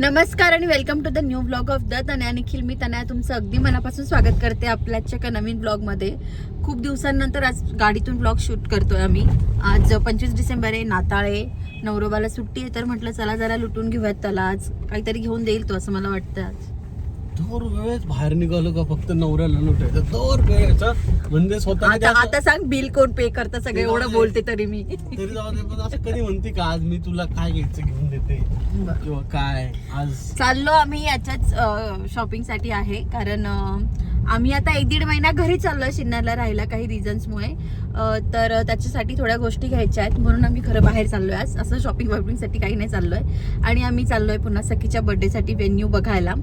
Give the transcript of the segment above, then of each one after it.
नमस्कार आणि welcome to the new blog of the Tanaya Nikhil मी तनया तुमचं अगदी मनापासून स्वागत करते आपल्याच्या एका नवीन ब्लॉगमध्ये खूप दिवसांनंतर आज गाडीतून ब्लॉग शूट करतोय आम्ही. आज पंचवीस डिसेंबर आहे नाताळ आहे. नवरोबाला सुट्टी आहे तर म्हटलं चला जरा लुटून घेऊयात त्याला. आज काहीतरी घेऊन देईल तो असं मला वाटतं आज. दर वेळेस बाहेर निघालो का फक्त नवऱ्याला लुटायचं? दर वेळेचा म्हणजे स्वतः आता आता सांग बिल कोण पे करतं? सगळं एवढं बोलते तरी मी. तरी जाऊ दे पण असं कधी म्हणते का आज मी तुला काय घ्यायचं घेऊन देते? किंवा काय? आज चाललो आम्ही याच्याच शॉपिंगसाठी आहे. कारण अ, आम्ही आता एक दीड महिना घरी चाललो शिन्नरला राहायला काही रिझन्समुळे तर त्याच्यासाठी थोड्या गोष्टी घ्यायच्या आहेत. म्हणून आम्ही खरं बाहेर चाललोय आज. असं शॉपिंग वॉपिंगसाठी काही नाही चाललोय. आणि आम्ही चाललोय पुन्हा सखीच्या बर्थडेसाठी व्हेन्यू बघायला.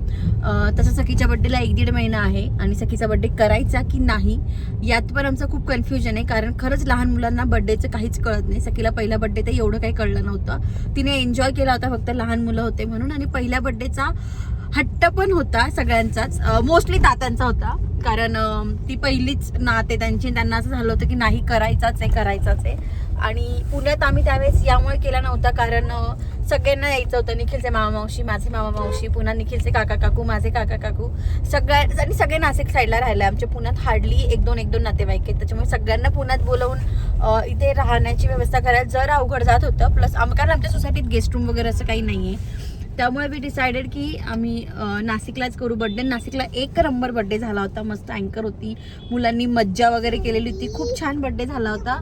तसं सखीच्या बर्थडेला एक दीड महिना आहे आणि सखीचा बर्थडे करायचा की नाही यात पण आमचं खूप कन्फ्युजन आहे. कारण खरंच लहान मुलांना बर्थडेचं काहीच कळत नाही. सखीला पहिला बर्थडे तर एवढं काही कळलं नव्हतं. तिने एन्जॉय केला होता फक्त लहान मुलं होते म्हणून. आणि पहिल्या बर्थडेचा हट्ट पण होता सगळ्यांचाच. मोस्टली तात्यांचा होता. कारण ती पहिलीच नाते त्यांची. त्यांना असं झालं होतं की नाही करायचाच आहे करायचाच आहे. आणि पुण्यात आम्ही त्यावेळेस यामुळे केला नव्हता. कारण सगळ्यांना यायचं होतं. निखिलचे मामा मावशी माझे मामा मावशी पुन्हा निखिलचे काका काकू माझे काका काकू. सगळ्या आणि सगळे नाशिक साईडला राहिले. आमच्या पुण्यात हार्डली एक दोन एक दोन नातेवाईक आहेत. त्याच्यामुळे सगळ्यांना पुण्यात बोलवून इथे राहण्याची व्यवस्था करायला जरा अवघड जात होतं. प्लस आम कारण आमच्या सोसायटीत गेस्ट रूम वगैरे असं काही नाही आहे त्यामुळे मी डिसाइडेड की आम्ही नाशिकलाच करू. बड्डे नाशिकला एक नंबर बड्डे झाला होता. मस्त अँकर होती. मुलांनी मज्जा वगैरे केलेली होती. खूप छान बड्डे झाला होता.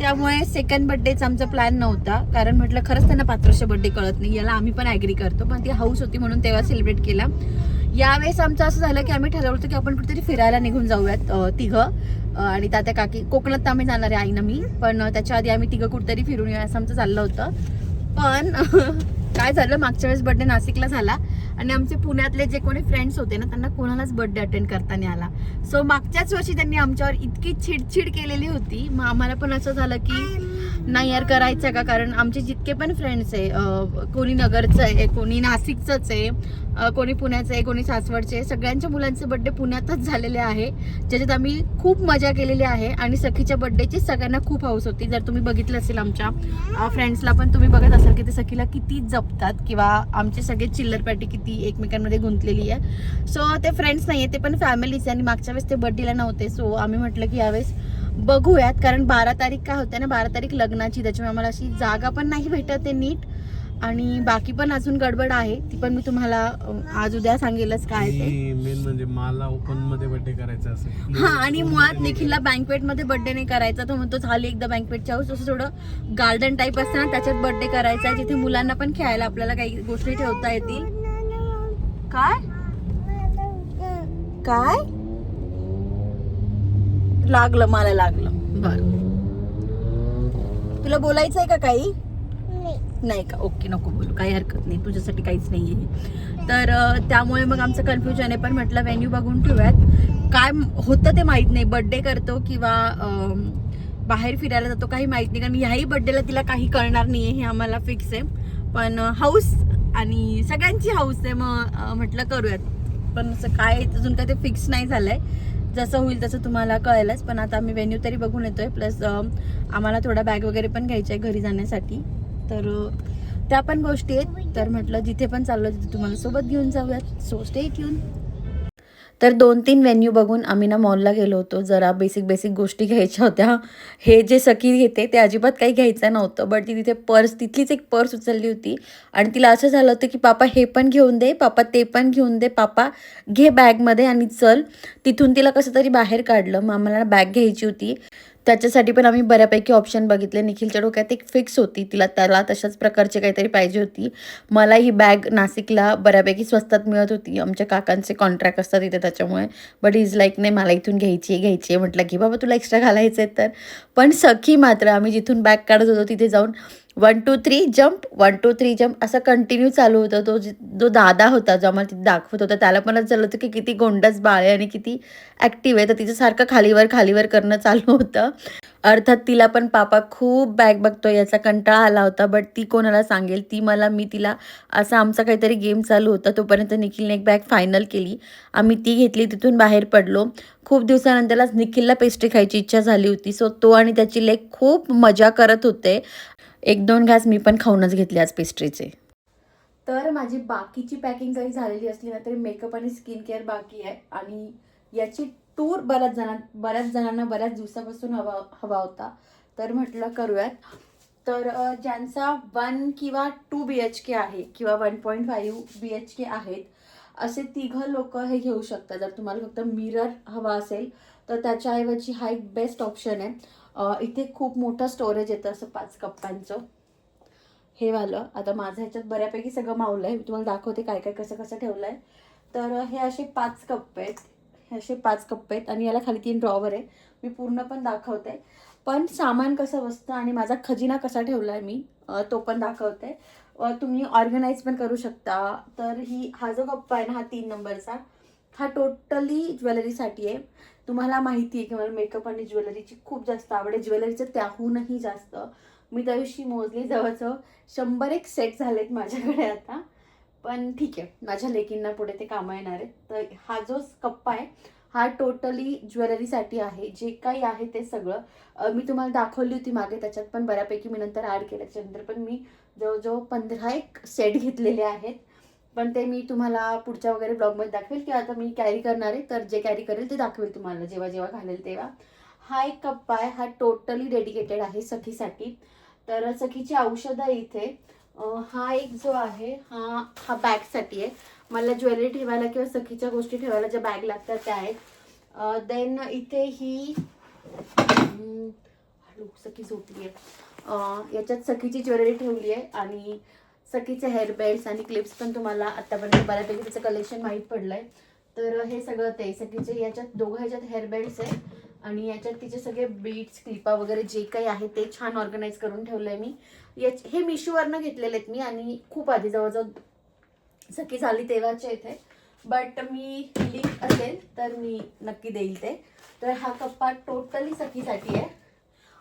त्यामुळे सेकंड बड्डेचा आमचा प्लॅन नव्हता. कारण म्हटलं खरंच त्यांना पाच वर्ष बड्डे कळत नाही. याला आम्ही पण ॲग्री करतो. पण ती हाऊस होती म्हणून तेव्हा सेलिब्रेट केला. यावेळेस आमचं असं झालं की आम्ही ठरवलं होतं की आपण कुठेतरी फिरायला निघून जाऊयात तिघं. आणि तात्या काकी कोकणात तर आम्ही जाणार आहे आईनं मी. पण त्याच्या आधी आम्ही तिघं कुठेतरी फिरून येऊ असं आमचं चाललं होतं. पण काय झालं मागच्या वेळेस बर्थडे नाशिकला झाला आणि आमचे पुण्यातले जे कोणी फ्रेंड्स होते ना त्यांना कोणालाच बर्थडे अटेंड करता नाही आला. सो मागच्याच वर्षी त्यांनी आमच्यावर इतकी चिडचिड केलेली होती. मग आम्हाला पण असं झालं की नाही यार करायचं का? कारण आमचे जितके पण फ्रेंड्स आहे कोणी नगरचं आहे कोणी नाशिकचंच आहे कोणी पुण्याचं आहे कोणी सासवडचे सगळ्यांच्या मुलांचे बड्डे पुण्यातच झालेले आहे. ज्याच्यात आम्ही खूप मजा केलेली आहे आणि सखीच्या बड्डेची सगळ्यांना खूप हौस होती. जर तुम्ही बघितलं असेल आमच्या फ्रेंड्सला पण तुम्ही बघत असाल की ते सखीला किती जपतात किंवा आमचे सगळे चिल्लर पॅटी किती एकमेकांमध्ये गुंतलेली आहे. सो ते फ्रेंड्स नाही आहे ते पण फॅमिलीचे आणि मागच्या वेळेस ते बड्डेला नव्हते. सो आम्ही म्हटलं की यावेळेस बघूयात कारण बारा तारीख काय होते ना बारा तारीख लग्नाची त्याच्यामुळे आम्हाला अशी जागा पण नाही भेटत आहे नीट. आणि बाकी पण अजून गडबड आहे ती पण मी तुम्हाला आज उद्या सांगेलच काय ते. मेन म्हणजे मला ओपनमध्ये बर्थडे करायचा असेल. हा आणि मुळात निखिलला बँकवेटमध्ये बर्थडे नाही करायचा तो म्हणतो झाली एकदा बँकवेटच्या हाऊस असं थोडं गार्डन टाईप असतं ना त्याच्यात बर्थडे करायचा आहे जिथे मुलांना पण खेळायला आपल्याला काही गोष्टी ठेवता येतील. काय? काय? लागलं मला लागलं. बर. तुला बोलायचं आहे का काही? नाही. का? ओके नको बोलू. काही हरकत नाही. तुझ्यासाठी काहीच नाही आहे तर त्यामुळे मग आमचं कन्फ्युजन आहे. पण म्हटलं व्हेन्यू बघून ठेवूयात. काय होतं ते माहीत नाही. बड्डे करतो किंवा बाहेर फिरायला जातो काही माहीत नाही. कारण ह्याही बड्डेला तिला काही कळणार नाही आहे हे आम्हाला फिक्स आहे. पण हाऊस आणि सगळ्यांची हाऊस आहे. मग म्हटलं करूयात. पण असं काय अजून काय ते फिक्स नाही झालंय. जसं होईल तसं तुम्हाला कळेलच पण आता आम्ही व्हेन्यू तरी बघून येतोय. प्लस आम्हाला थोडा बॅग वगैरे पण घ्यायचा आहे घरी जाण्यासाठी. तर त्या पण गोष्टी आहेत. तर म्हटलं जिथे पण चाललो तिथे तुम्हाला सोबत घेऊन जाऊयात. सो स्टे ट्यून तर दोन तीन व्हेन्यू बघून आम्ही ना मॉलला गेलो होतो. जरा बेसिक बेसिक गोष्टी घ्यायच्या होत्या. हे जे सखी घेते ते अजिबात काही घ्यायचं नव्हतं. बट ती तिथे पर्स तिथलीच एक पर्स उचलली होती. आणि तिला असं झालं होतं की पापा हे पण घेऊन दे. पापा ते पण घेऊन दे. पापा घे बॅगमध्ये आणि चल. तिथून तिला कसं तरी बाहेर काढलं. मग आम्हाला बॅग घ्यायची होती. त्याच्यासाठी पण आम्ही बऱ्यापैकी ऑप्शन बघितले. निखिलच्या डोक्यात एक फिक्स होती. तिला त्याला तशाच प्रकारची काहीतरी पाहिजे होती. मला ही बॅग नाशिकला बऱ्यापैकी स्वस्तात मिळत होती. आमच्या काकांचे कॉन्ट्रॅक्ट असतात इथे त्याच्यामुळे. बट इज लाईक नाही मला इथून घ्यायची आहे घ्यायची आहे म्हटलं की बाबा तुला एक्स्ट्रा घालायचं आहे तर. पण सखी मात्र आम्ही जिथून बॅग काढत होतो तिथे जाऊन one two three jump one two three jump असं कंटिन्यू चालू होतं. तो जो दादा होता जो आम्हाला तिथे दाखवत होता त्याला पण असं झालं होतं की किती गोंडस बाळ आहे आणि किती ॲक्टिव्ह आहे. तर तिचं सारखं खालीवर खालीवर करणं चालू होतं. अर्थात तिला पण पापा खूप बॅग बघतो याचा कंटाळा आला होता बट ती कोणाला सांगेल? ती मला मी तिला असा आमचा काहीतरी गेम चालू होता. तोपर्यंत निखिलने एक बॅग फायनल केली. आम्ही ती घेतली तिथून बाहेर पडलो. खूप दिवसानंतरच निखिलला पेस्ट्री खायची इच्छा झाली होती. सो तो आणि त्याची लेक खूप मजा करत होते. एक दोन घास मी पण खाऊनच घेतले आज पेस्ट्रीचे तर माझी बाकीची पॅकिंग जरी झालेली असली ना तरी मेकअप आणि स्किन केअर बाकी आहे. आणि याची टूर बऱ्याच जणां बऱ्याच जणांना बऱ्याच दिवसापासून हवा हवा होता. तर म्हटलं करूयात. तर ज्यांचा वन किंवा टू बी एच के आहे किंवा one point five B H K आहेत असे तिघं लोक हे घेऊ शकतात. जर तुम्हाला फक्त मिरर हवा असेल तर त्याच्याऐवजी हा एक बेस्ट ऑप्शन आहे. इथे खूप मोठं स्टोरेज येतं असं पाच कप्प्यांचं हे वालं. आता माझं ह्याच्यात बऱ्यापैकी सगळं मावलं आहे मी तुम्हाला दाखवते काय काय कसं कसं ठेवलं आहे तर हे असे पाच कप्पे आहेत. हे असे पाच कप्पे आहेत आणि याला खाली तीन ड्रॉवर आहे. मी पूर्ण पण दाखवते. पण सामान कसं बसतं आणि माझा खजिना कसा ठेवला आहे मी तो पण दाखवते. तुम्ही ऑर्गनाईज पण करू शकता. तर ही हा जो कप्पा आहे ना हा तीन नंबरचा हा टोटली ज्वेलरीसाठी आहे. तुम्हाला माहिती आहे की मला मेकअप आणि ज्वेलरीची खूप जास्त आवड आहे. ज्वेलरीचं त्याहूनही जास्त. मी त्या दिवशी मोजली जवळजवळ शंभर एक सेट झालेत माझ्याकडे आता. पण ठीक आहे माझ्या लेकींना पुढे ते कामं येणार आहेत. तर हा जो कप्पा आहे हा टोटली ज्वेलरीसाठी आहे. जे काही आहे ते सगळं. मी तुम्हाला दाखवली होती मागे त्याच्यात पण बऱ्यापैकी मी नंतर ॲड केलं त्याच्यानंतर. पण मी जवळजवळ पंधरा एक सेट घेतलेले आहेत. पण ते मी तुम्हाला पुढच्या वगैरे ब्लॉगमध्ये दाखवेल किंवा आता मी कॅरी करणार आहे तर जे कॅरी करेल ते दाखवेल तुम्हाला जेव्हा जेव्हा घालेल तेव्हा. हा एक कप्पा आहे हा टोटली डेडिकेटेड आहे सखीसाठी. तर सखीची औषधं इथे. हा एक जो आहे हा हा बॅगसाठी आहे. मला ज्वेलरी ठेवायला किंवा सखीच्या गोष्टी ठेवायला ज्या बॅग लागतात त्या आहेत. देन इथे ही सखी झोपली आहे याच्यात सखीची ज्वेलरी ठेवली आहे आणि सखीचे हेअर बेल्ट्स आणि क्लिप्स पण तुम्हाला आत्तापर्यंत बऱ्यापैकी त्याचं कलेक्शन माहीत पडलं आहे तर हे सगळं ते सखीचे याच्यात दोघं ह्याच्यात हेअर बेल्ट्स आहे आणि याच्यात तिचे सगळे बीट्स क्लिपा वगैरे जे काही आहे ते छान ऑर्गनाईज करून ठेवलं आहे मी. याच हे मिशोवरनं घेतलेले आहेत मी आणि खूप आधी जवळजवळ सखी झाली तेव्हाचे इथे. बट मी लिंक असेल तर मी नक्की देईल ते. तर हा कप्पा टोटली सखीसाठी आहे.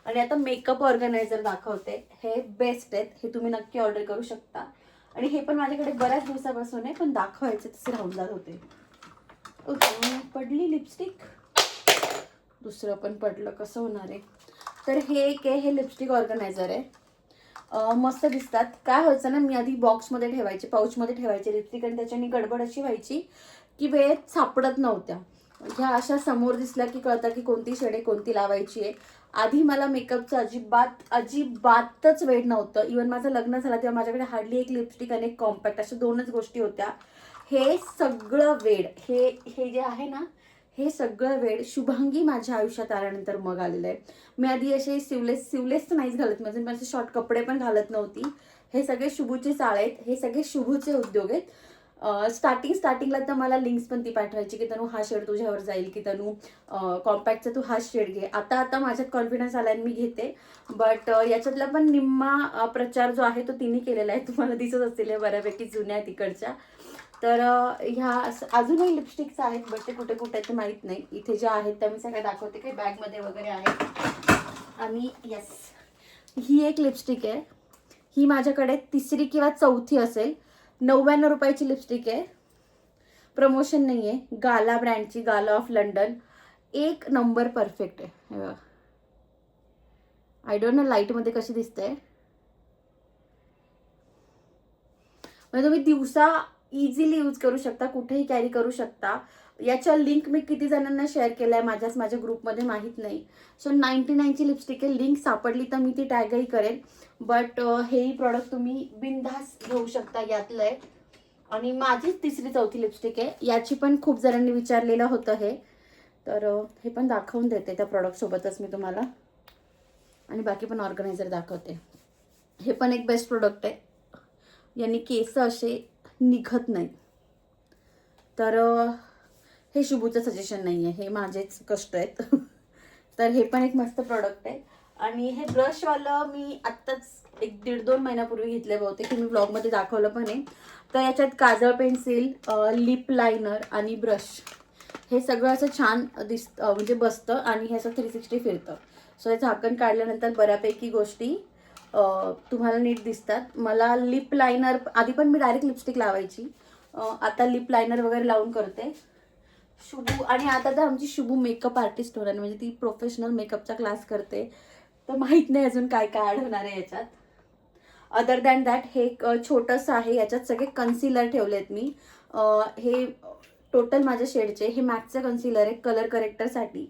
आणि आता मेकअप ऑर्गनायझर दाखवते. हे बेस्ट आहेत. हे तुम्ही नक्की ऑर्डर करू शकता. आणि हे पण माझ्याकडे बऱ्याच दिवसापासून आहे पण दाखवायचे तसे राहून जात होते. उह, पडली लिपस्टिक दुसरं पण पडलं. कसं होणार आहे? तर हे एक आहे हे लिपस्टिक ऑर्गनायझर आहे. मस्त दिसतात. काय व्हायचं ना मी आधी बॉक्समध्ये ठेवायचे पाऊचमध्ये ठेवायचे लिपस्टिक आणि त्याच्याने गडबड अशी व्हायची की वेळेत सापडत नव्हत्या. ह्या अशा समोर दिसल्या की कळतं की कोणती शेडे कोणती लावायची आहे. आधी मला मेकअपचं अजिबात अजिबातच वेळ नव्हतं. इवन माझं लग्न झालं तेव्हा माझ्याकडे हार्डली एक लिपस्टिक आणि एक कॉम्पॅक्ट अशा दोनच गोष्टी होत्या. हे सगळं वेळ हे हे जे आहे ना हे सगळं वेळ शुभांगी माझ्या आयुष्यात आल्यानंतर मग आलेलं आहे. मी आधी असे सिवलेस सिवलेस तर नाहीच घालत. म्हणजे माझे शॉर्ट कपडे पण घालत नव्हती. हे सगळे शुभूचे चाळ आहेत. हे सगळे शुभूचे उद्योग आहेत. स्टार्टिंग स्टार्टिंगला तर मला लिंक्स पण ती पाठवायची की तनू हा शेड तुझ्यावर जाईल की तनू कॉम्पॅक्टचा तू हा शेड घे. आता आता माझ्यात कॉन्फिडन्स आला आणि मी घेते. बट याच्यातला पण निम्मा प्रचार जो आहे तो तिने केलेला आहे. तुम्हाला दिसत असतील बऱ्यापैकी जुन्या तिकडच्या तर ह्या असं- अजूनही लिपस्टिक्स आहेत बट ते कुठे कुठे ते माहीत नाही. इथे ज्या आहेत त्या मी सगळ्या दाखवते काही बॅगमध्ये वगैरे आहेत आणि येस ही एक लिपस्टिक आहे. ही माझ्याकडे तिसरी किंवा चौथी असेल. नव्याण्णव रुपयाची लिपस्टिक आहे प्रमोशन नाही आहे गाला ब्रँडची गाला ऑफ़ लंडन एक नंबर परफेक्ट आहे आई बघा आय डोंट नो लाईटमध्ये कशी दिसते म्हणजे तुम्ही दिवसा इझिली यूज़ करू शकता, कुठेही कॅरी करू शकता. याच्या लिंक मी किती जणांना शेअर केलं आहे माझ्याच माझ्या ग्रुपमध्ये माहीत नाही. सो नाईन्टी नाईनची लिपस्टिक आहे. लिंक सापडली तर मी ती टॅगही करेन. बट हेही प्रॉडक्ट तुम्ही बिनधास घेऊ शकता यातलं आहे आणि माझीच तिसरी चौथी लिपस्टिक आहे. याची पण खूप जणांनी विचारलेलं होतं हे. तर हे पण दाखवून देते त्या प्रॉडक्टसोबतच मी तुम्हाला. आणि बाकी पण ऑर्गनायझर दाखवते. हे पण एक बेस्ट प्रोडक्ट आहे. यांनी केस असे निघत नाही तर हे शुभूचं सजेशन नाही आहे हे माझेच कष्ट आहेत. तर हे पण एक मस्त प्रॉडक्ट आहे. आणि हे ब्रशवालं मी आत्ताच एक दीड दोन महिन्यापूर्वी घेतले बहुतेक. की मी ब्लॉगमध्ये दाखवलं पण आहे. तर याच्यात काजळ पेन्सिल लिप लायनर आणि ब्रश हे सगळं असं छान दिस म्हणजे बसतं आणि हे असं थ्री सिक्स्टी फिरतं. सो हे झाकण काढल्यानंतर बऱ्यापैकी गोष्टी तुम्हाला नीट दिसतात. मला लिप लायनर आधी पण मी डायरेक्ट लिपस्टिक लावायची. आता लिप लायनर वगैरे लावून करते. शुभू आणि आता तर आमची शुभू मेकअप आर्टिस्ट होणार म्हणजे ती प्रोफेशनल मेकअपचा क्लास करते. तर माहीत नाही अजून काय काय ॲड होणार आहे याच्यात. अदर दॅन दॅट हे एक छोटंसं आहे. याच्यात सगळे कन्सिलर ठेवलेत मी. हे टोटल माझ्या शेडचे हे मॅथचं कन्सिलर आहे कलर करेक्टरसाठी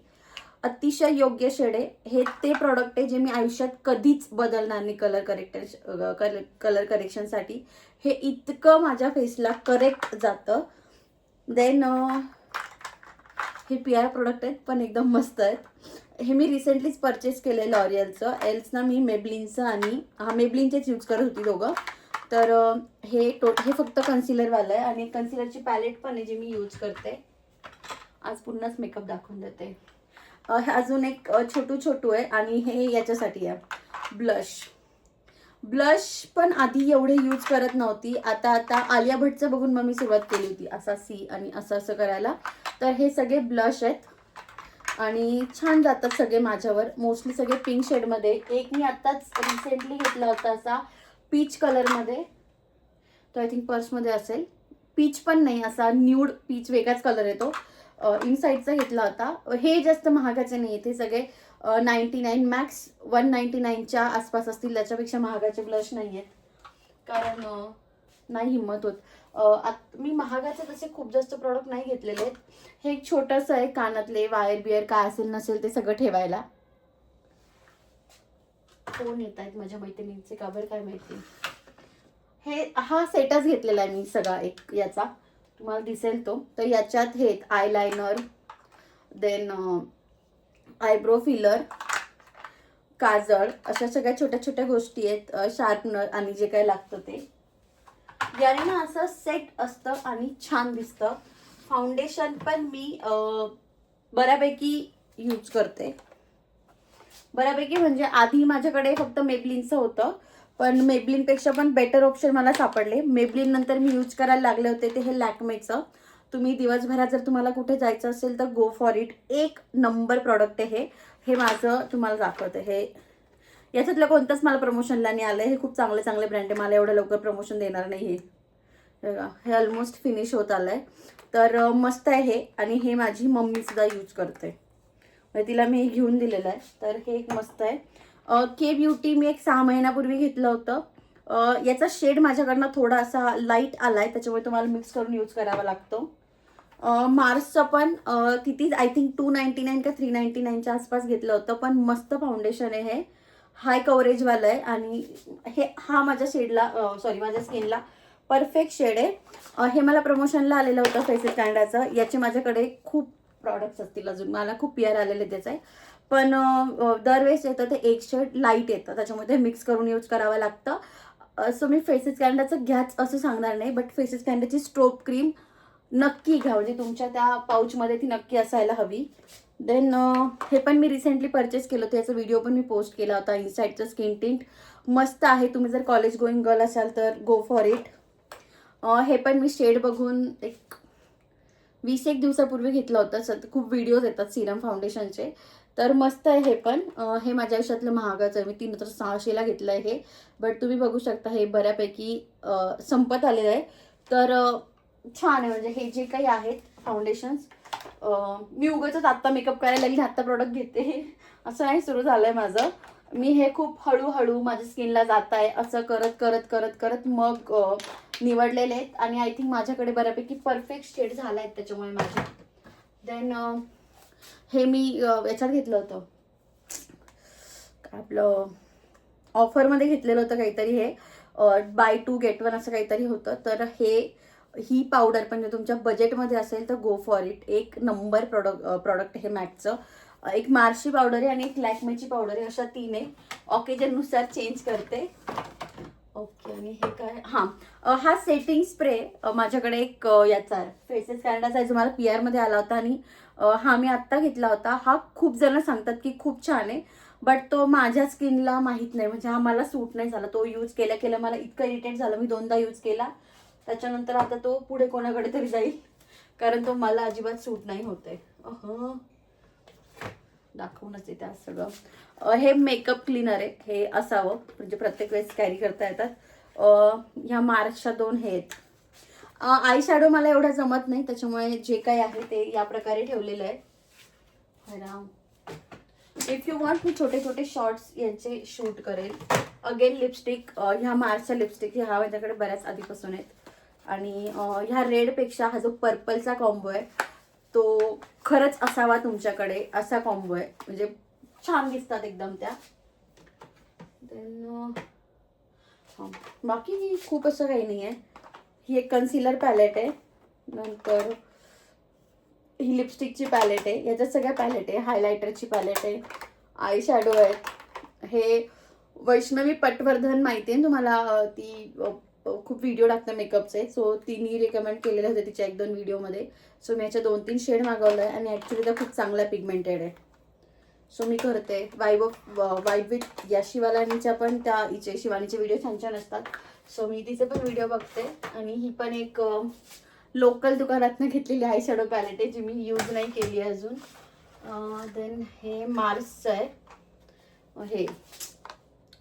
अतिशय योग्य शेड आहे. हे ते प्रॉडक्ट आहे जे मी आयुष्यात कधीच बदलणार नाही कलर करेक्टर कलर करेक्शनसाठी हे इतकं माझ्या फेसला करेक्ट जातं. देन हे पी आर प्रोडक्ट आहेत पण एकदम मस्त आहेत. हे मी रिसेंटलीच परचेस केलं लॉरियलचं एल्सना मी मेबलिनचं आणि हा मेबलिनचेच यूज करत होती दोघं. तर हे टो हे फक्त कन्सिलरवालं आहे आणि कन्सिलरची पॅलेट पण आहे जी मी यूज करते. आज पूर्णच मेकअप दाखवून देते. हे अजून एक छोटू छोटू आहे आणि हे याच्यासाठी आहे. ब्लश ब्लश पण आधी एवढे यूज करत नव्हती. आता आता आलिया भटचं बघून मग मी सुरुवात केली होती. असा सी आणि असं असं करायला. तर हे सगळे ब्लश आहेत. आणि छान जातात सगळे माझ्यावर. मोस्टली सगळे पिंक शेडमध्ये एक मी आत्ताच रिसेंटली घेतला होता असा पीच कलरमध्ये तो आय थिंक पर्समध्ये असेल. पीच पण नाही असा न्यूड पीच वेगळाच कलर येतो. इनसाईडचा घेतला होता. हे जास्त महागाचे नाही आहेत हे सगळे ninety nine max one ninety नाईनच्या आसपास असतील. त्याच्यापेक्षा महागाचे ब्लश नाही आहेत कारण नाही हिंमत होत. आत- मी महागाचे तसे खूप जास्त प्रॉडक्ट नाही घेतलेले आहेत. हे एक छोटंसं आहे कानातले वायर बियर काय असेल नसेल ते सगळं ठेवायला. कोण येत आहेत माझ्या मैत्रिणींचे? काबर काय माहिती? हे हा सेटच घेतलेला आहे मी सगळा एक याचा. तुम्हाला दिसेल तो. तर याच्यात हे eye liner then eyebrow filler काजळ अशा सगळ्या छोट्या छोट्या गोष्टी आहेत. शार्पनर आणि जे काय लागतं ते. याने ना असं सेट असतं आणि छान दिसतं. फाउंडेशन पण मी बऱ्यापैकी यूज करते. बऱ्यापैकी म्हणजे आधी माझ्याकडे फक्त मेबलिनचं होतं. पण मेबलिनपेक्षा पण बेटर ऑप्शन मला सापडले. मेबलिन नंतर मी यूज करायला लागले होते ते हे लॅकमेचं तुम्ही दिवसभरात जर तुम्हाला कुठे जायचं असेल तर गो फॉर इट एक नंबर प्रॉडक्ट आहे हे. हे माझं तुम्हाला दाखवतं. हे याच्यातलं कोणतंच मला प्रमोशनला नाही आलं हे खूप चांगले चांगले ब्रँड आहे. मला एवढं लवकर प्रमोशन देणार नाही हे. हे ऑलमोस्ट फिनिश होत आलं आहे तर मस्त आहे हे. आणि हे माझी मम्मीसुद्धा यूज करते. म्हणजे तिला मी हे घेऊन दिलेलं आहे. तर हे एक मस्त आहे. के ब्युटी मी एक सहा महिन्यापूर्वी घेतलं होतं. याचा शेड माझ्याकडनं थोडा असा लाइट आहे त्याच्यामुळे तुम्हाला मिक्स करून यूज करावा लागतो. मार्सचं पण अं, किती? I think two ninety nine का थ्री नाईन्टी नाईनच्या आसपास घेतलं होतं. पण मस्त फाउंडेशन आहे हे. हाय कव्हरेजवालं आहे आणि हे हा माझ्या शेडला सॉरी माझ्या स्किनला परफेक्ट शेड आहे. हे मला प्रमोशनला आलेलं होतं फेसेस कॅन्डाचं याचे माझ्याकडे खूप प्रॉडक्ट्स असतील अजून. मला खूप पियर आलेले त्याचे. पण दरवेळेस येतं ते एक शेड लाइट येतं. त्याच्यामध्ये मिक्स करून यूज करावं लागतं. सो मी फेसेस कॅन्डाचं घ्याच असं सांगणार नाही. बट फेसेस कॅन्डाची स्ट्रोप क्रीम नक्की घ्या. म्हणजे तुमच्या त्या पाऊचमध्ये ती नक्की असायला हवी. देन uh, हे पण मी रिसेंटली परचेस केलं होतं. याचा व्हिडिओ पण मी पोस्ट केला होता. इनसाईडचं स्किन टिंट मस्त आहे. तुम्ही जर कॉलेज गोईंग गर्ल असाल तर गो फॉर इट हे पण मी शेड बघून एक वीस एक दिवसापूर्वी घेतलं होतं. सत खूप व्हिडिओज येतात सिरम फाउंडेशनचे तर मस्त आहे हे पण. हे माझ्या आयुष्यातलं महागाचं आहे. मी तीन तर सहाशेला घेतलं आहे हे. बट तुम्ही बघू शकता हे बऱ्यापैकी संपत आलेलं आहे. तर छान आहे. म्हणजे हे जे काही आहेत फाउंडेशन्स मी उगाचच आत्ता मेकअप करायला लागली आत्ता प्रोडक्ट घेते. असं नाही सुरू झालं आहे माझं. मी हे खूप हळूहळू माझ्या स्किनला जात आहे. असं करत करत करत करत मग निवडलेले आहेत. आणि आय थिंक माझ्याकडे बऱ्यापैकी परफेक्ट शेड झाला आहेत त्याच्यामुळे माझे देन हे मी याच्यात घेतलं होतं. काय आपलं ऑफरमध्ये घेतलेलं होतं काहीतरी हे. बाय टू गेट वन असं काहीतरी होतं. तर हे ही पावडर पण तुमच्या बजेटमध्ये असेल तर गो फॉर इट एक नंबर प्रोडक्ट प्रॉडक्ट हे मॅटचं एक मार्शी पावडर आहे आणि एक लॅकमेची पावडर आहे. अशा तीन आहे ऑकेजननुसार चेंज करते. ओके आणि हे काय? हां. हा सेटिंग स्प्रे माझ्याकडे एक याचा फेसेस कॅन्डाचा आहे जो मला पी आरमध्ये आला होता आणि हा मी आत्ता घेतला होता. हा खूप जण सांगतात की खूप छान आहे. बट तो माझ्या स्किनला माहीत नाही. म्हणजे हा मला सूट नाही झाला. तो यूज केल्या केल्या मला इतकं इरिटेट झालं. मी दोनदा यूज केला. त्याच्यानंतर आता तो पुढे कोणाकडे तरी जाईल. कारण तो मला अजिबात सूट नाही होते अह. दाखवूनच येते आज सगळं. हे मेकअप क्लीनर आहे. हे असावं. म्हणजे प्रत्येक वेळेस कॅरी करता येतात. ह्या मार्चच्या दोन हे आहेत. आय शॅडो मला एवढं जमत नाही. त्याच्यामुळे जे काही आहे ते या प्रकारे ठेवलेलं आहे. इफ यू वॉन्ट मी छोटे छोटे शॉर्ट्स यांचे शूट करेल. अगेन लिपस्टिक ह्या मार्चच्या लिपस्टिक ह्या माझ्याकडे बऱ्याच आधीपासून आहेत. आणि ह्या रेडपेक्षा हा जो पर्पलचा कॉम्बो आहे तो खरंच असावा तुमच्याकडे असा कॉम्बो आहे. म्हणजे छान दिसतात एकदम त्या. देन बाकी खूप असं काही नाही आहे ही एक कन्सिलर पॅलेट आहे. नंतर ही लिपस्टिकची पॅलेट आहे. याच्यात सगळ्या पॅलेट आहे. हायलायटरची पॅलेट आहे. आय शॅडो आहे हे वैष्णवी पटवर्धन माहिती आहे ना तुम्हाला ती खूप व्हिडिओ टाकतात मेकअपचे सो तिने रेकमेंड केलेले होते तिच्या एक दोन व्हिडिओमध्ये सो मी याच्या दोन तीन शेड मागवलं आहे आणि ॲक्च्युली त्या खूप चांगला पिगमेंटेड आहे सो मी करते. वाईब ऑफ वाईब विथ या शिवालानीच्या पण त्या हिचे शिवानीचे व्हिडिओ छान छान असतात. सो मी तिचे पण व्हिडिओ बघते. आणि ही पण एक um, लोकल दुकानातनं घेतलेली आहे शॅडो पॅलेट आहे जी मी यूज नाही केली आहे अजून uh, देन हे मार्सचं आहे. हे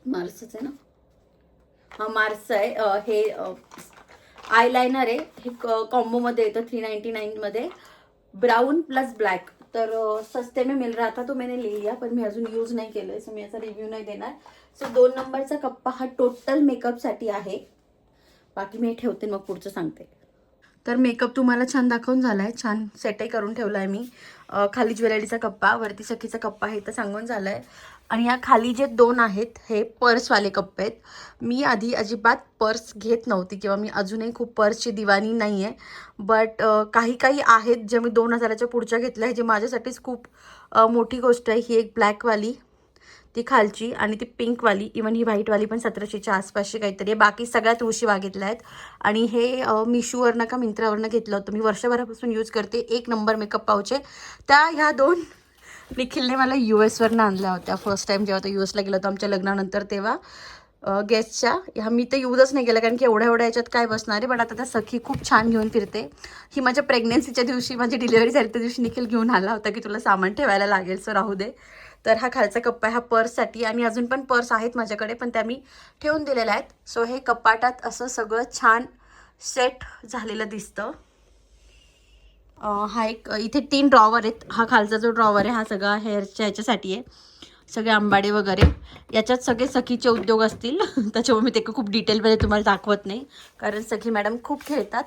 मार्सचं आहे ना? मार्स आहे. हे आय लायनर आहे. हे कॉम्बोमध्ये येतं थ्री नाईन्टी नाईनमध्ये ब्राऊन प्लस ब्लॅक तर सस्ते में मिल रहा था तो मैंने ले लिया पण मी अजून यूज नाही केलं सो मी याचा रिव्ह्यू नाही देणार. सो दोन नंबरचा कप्पा हा टोटल मेकअपसाठी आहे. बाकी मी ठेवते मग पुढचं सांगते. तर मेकअप तुम्हाला छान दाखवून झाला आहे छान सेटही करून ठेवला आहे मी खाली ज्वेलरीचा कप्पा वरती सखीचा कप्पा हे तर सांगून झालं आहे आणि या खाली जे दोन आहेत हे पर्सवाले कप्पे आहेत. मी आधी अजिबात पर्स घेत नव्हती किंवा मी अजूनही खूप पर्सची दिवाणी नाही आहे बट काही काही आहेत जे मी दोन हजाराच्या पुढच्या घेतल्या आहे जे माझ्यासाठीच खूप मोठी गोष्ट आहे. ही एक ब्लॅकवाली ती खालची आणि ती पिंकवाली. इवन ही व्हाईटवाली पण सतराशेच्या आसपासची काहीतरी आहे. बाकी सगळ्या तुळशी मागितल्या आहेत. आणि हे मिशूवरनं का मिंत्रावरनं घेतलं होतं मी वर्षभरापासून यूज करते. एक नंबर मेकअप पाऊच त्या ह्या दोन निखिलने मला यू एसवरनं आणल्या होत्या. फर्स्ट टाईम जेव्हा तो यू एसला गेला होता आमच्या लग्नानंतर तेव्हा. गेस्टच्या ह्या मी तर यूजच नाही केलं कारण की एवढ्या एवढ्या याच्यात काय बसणार आहे. पण आता त्या सखी खूप छान घेऊन फिरते. ही माझ्या प्रेग्नेन्सीच्या दिवशी माझी डिलिव्हरी झाली त्या दिवशी निखिल घेऊन आला होता की तुला सामान ठेवायला लागेल सो राहू दे. तर हा खालचा कप्पा आहे. हा पर्ससाठी आणि अजून पण पर्स आहेत माझ्याकडे पण त्या मी ठेवून दिलेल्या आहेत. सो हे कपाटात असं सगळं छान सेट झालेलं दिसतं. हा एक इथे तीन ड्रॉवर आहेत. हा खालचा जो ड्रॉवर आहे हा सगळा हेअरच्या ह्याच्यासाठी आहे. सगळे आंबाडे वगैरे. याच्यात सगळे सखीचे उद्योग असतील. त्याच्यामुळे मी ते खूप डिटेलमध्ये तुम्हाला दाखवत नाही. कारण सखी मॅडम खूप खेळतात.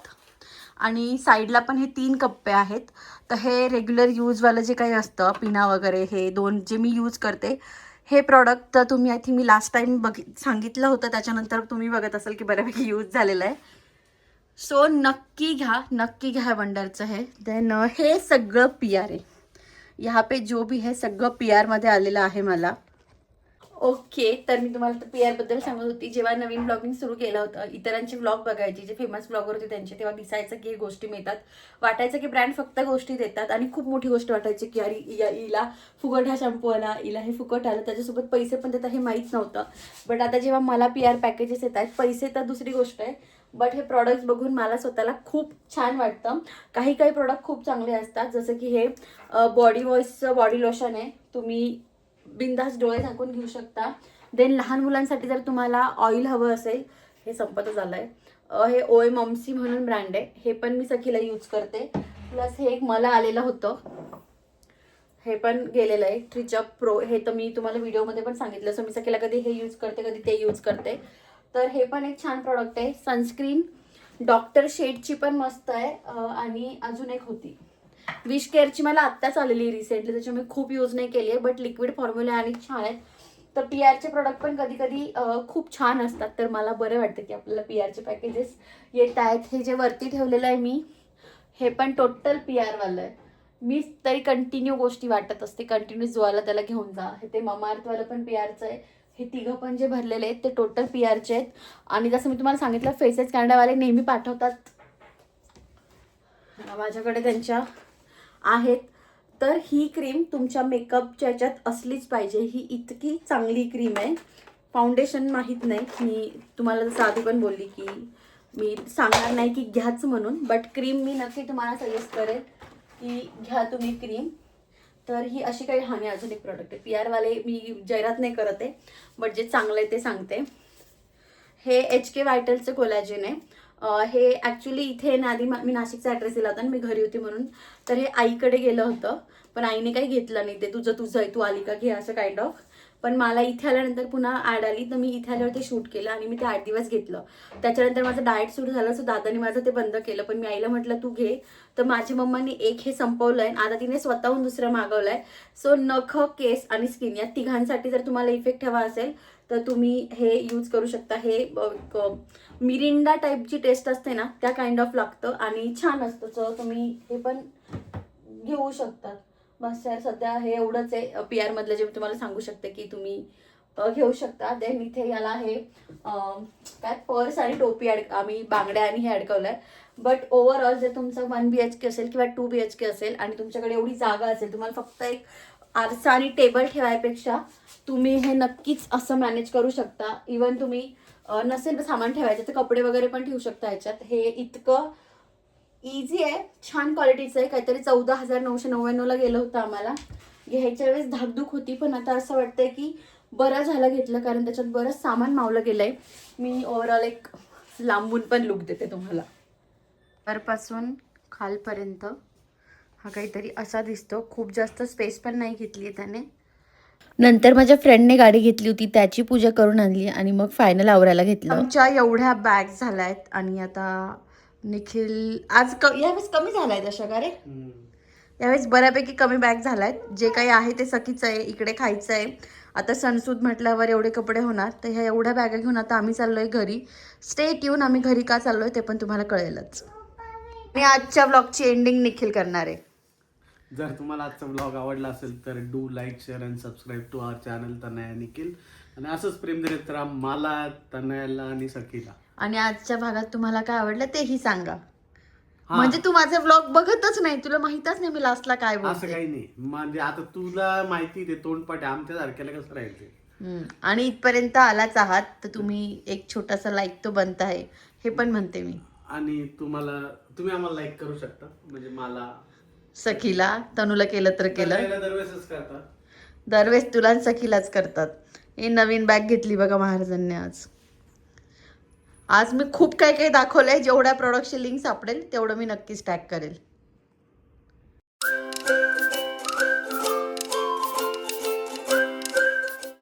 आणि साईडला पण हे तीन कप्पे आहेत. तर हे रेग्युलर यूजवालं जे काही असतं पिना वगैरे हे दोन जे मी यूज करते हे प्रॉडक्ट तर तुम्ही आय थिंक मी लास्ट टाईम बघ सांगितलं होतं. त्याच्यानंतर तुम्ही बघत असाल की बऱ्यापैकी यूज झालेलं आहे. सो नक्की घ्या नक्की घ्या वंडरचं हे. देन हे सगळं पी आर आहे यहाँ पे जो भी है सगळं पी आरमध्ये आलेलं आहे मला. ओके तर मी तुम्हाला पी बद्दल सांगत होती. जेव्हा नवीन ब्लॉगिंग सुरू केलं होतं इतरांचे ब्लॉग बघायचे जे फेमस ब्लॉगर होते त्यांचे तेव्हा दिसायचं की हे गोष्टी मिळतात. वाटायचं की ब्रँड फक्त गोष्टी देतात आणि खूप मोठी गोष्ट वाटायची की अरे या- हिला फुकट हा शॅम्पू आला हिला हे फुकट आलं त्याच्यासोबत पैसे पण देतात हे माहीत नव्हतं. बट आता जेव्हा मला पी आर पॅकेजेस येत आहेत पैसे तर दुसरी गोष्ट आहे. बट हे प्रॉडक्ट्स बघून मला स्वतःला खूप छान वाटतं. काही काही प्रॉडक्ट खूप चांगले असतात. जसं की हे बॉडी वॉशचं बॉडी लोशन आहे. तुम्ही बिंदास डोळे झाकून घेऊ शकता. देन लहान मुलांसाठी जर तुम्हाला ऑइल हवं असेल हे संपतच आलं आहे हे ओ एम ऑमसी म्हणून ब्रँड आहे. हे पण मी सखीला यूज करते. प्लस हे एक मला आलेलं होतं. हे पण गेलेलं आहे. ट्रिचअप प्रो हे तर मी तुम्हाला व्हिडिओमध्ये पण सांगितलं. सो मी सखीला कधी हे यूज करते कधी ते यूज करते. तर हे पण एक छान प्रॉडक्ट आहे. सनस्क्रीन डॉक्टर शेडची पण मस्त आहे आणि अजून एक होती. विश केअरची मला आत्ताच आलेली रिसेंटली त्याच्यामुळे खूप यूज नाही केली आहे बट लिक्विड फॉर्म्युला आणि छान आहेत. तर पी आरचे प्रोडक्ट पण कधी कधी खूप छान असतात. तर मला बरं वाटतं की आपल्याला पी आरचे पॅकेजेस येत आहेत. हे जे वरती ठेवलेलं आहे मी हे पण टोटल पी आरवालं आहे. मी तरी कंटिन्यू गोष्टी वाटत असते. कंटिन्यू जोवाला त्याला घेऊन जा. हे ते ममार्थवालं पण पी आरचं आहे. हे तिघं पण जे भरलेले आहेत ते टोटल पी आरचे आहेत. आणि जसं मी तुम्हाला सांगितलं फेसेस कॅनडावाले नेहमी पाठवतात. माझ्याकडे त्यांच्या आहेत. तर ही क्रीम तुमच्या मेकअपच्या याच्यात असलीच पाहिजे. ही इतकी चांगली क्रीम आहे. फाउंडेशन माहीत नाही. मी तुम्हाला जसं आधी पण बोलली की मी सांगणार नाही की घ्याच म्हणून. बट क्रीम मी नक्की तुम्हाला सजेस्ट करेन की घ्या तुम्ही क्रीम तर ही अशी काही हानी अजून एक प्रॉडक्ट आहे. पी आरवाले मी जाहिरात नाही करत आहे बट जे चांगलं आहे ते सांगते. हे एच के व्हायटलचं कोलॅजिन आहे. हे ॲक्च्युली इथे ना आधी मी नाशिकचा ॲड्रेस दिला होता आणि मी घरी होती म्हणून. तर हे आईकडे गेलं होतं पण आईने काही घेतलं नाही ते. तुझं तुझं आहे तू आली का? घे असं काइंड ऑफ पण मला इथे आल्यानंतर पुन्हा ॲड आली तर मी इथे आल्यावर ते शूट केलं आणि मी ते आठ दिवस घेतलं. त्याच्यानंतर माझं डाएट सुरू झालं सो दादानी माझं ते बंद केलं. पण मी आईला म्हटलं तू घे. तर माझ्या मम्माने एक हे संपवलं आणि आता तिने स्वतःहून दुसरं मागवलं आहे सो नख केस आणि स्किन या तिघांसाठी जर तुम्हाला इफेक्ट हवा असेल तर तुम्ही हे यूज करू शकता. हे मिरिंडा टाईपची टेस्ट असते ना त्या काइंड ऑफ लागतं आणि छान असतं. सो तुम्ही हे पण घेऊ शकतात बस सर सध्या हे एवढंच आहे. पी आरमधलं जे मी तुम्हाला सांगू शकते की तुम्ही घेऊ शकता. देन इथे याला हे काय पर्स आणि टोपी ॲड आम्ही बांगड्या आणि हे अडकवलं आहे बट ओव्हरऑल जर तुमचं वन बी एच के असेल किंवा टू बी एच के असेल आणि तुमच्याकडे एवढी जागा असेल तुम्हाला फक्त एक आरसा आणि टेबल ठेवायपेक्षा तुम्ही हे नक्कीच असं मॅनेज करू शकता. इवन तुम्ही नसेल सामान ठेवायचं तर कपडे वगैरे पण ठेवू शकता ह्याच्यात. हे इतकं इझी आहे. छान क्वालिटीचं आहे. काहीतरी चौदा हजार नऊशे नव्याण्णवला गेलं होतं आम्हाला. घ्यायच्या वेळेस धाकधूक होती पण आता असं वाटतंय की बरं झालं घेतलं कारण त्याच्यात बरंच सामान मावलं गेलंय. मी ओव्हरऑल एक लांबून पण लुक देते तुम्हाला. वरपासून खालपर्यंत हा काहीतरी असा दिसतो. खूप जास्त स्पेस पण नाही घेतली त्याने. नंतर माझ्या फ्रेंडने गाडी घेतली होती. त्याची पूजा करून आणली आणि मग फायनल आवरायला घेतलं. आमच्या एवढ्या बॅग झाल्या आहेत आणि आता निखिल आज क यावेळेस कमी झालाय तशा का रे? यावेळेस बऱ्यापैकी कमी बॅग झालायत जे काही आहे ते सकीचं आहे इकडे खायचं आहे. आता सणसूद म्हटल्यावर एवढे कपडे होणार तर ह्या एवढ्या बॅगा घेऊन आता आम्ही चाललोय घरी. स्टेट येऊन आम्ही घरी का चाललोय ते पण तुम्हाला कळेलच. आणि आजच्या ब्लॉगची एंडिंग निखिल करणार आहे. जर तुम्हाला आजचा ब्लॉग आवडला असेल तर do like share and subscribe to our channel Tanaya Nikhil. आणि असंच प्रेम देत राहा मला तनयाला आणि सखीला. आणि आजच्या भागात तुम्हाला काय आवडलं तेही सांगा. हा. म्हणजे तू माझे ब्लॉग बघतच नाही तुला माहितच नाही मी लास्टला काय असं बोलते. काही नाही. म्हणजे आता तुला माहिती ते तोंडपाठ आहे, आमच्या सारख्याला कसं राहायचं हम्म. आणि इथपर्यंत आलाच आहात तर तुम्ही एक छोटासा लाईक तो बनत आहे हे पण म्हणते मी. आणि तुम्हाला तुम्ही आम्हाला लाईक करू शकता म्हणजे मला. सखीला तनूला केलं तर केलं. तनयाला दरवेळेसच करता दरवेळेस तुला आणि सखीलाच करतात. ही नवीन बॅग घेतली बघा महाराजांनी आज. आज मी खूप काही काही दाखवलं आहे जेवढ्या प्रॉडक्टची लिंक सापडेल तेवढं मी नक्कीच टॅग करेल.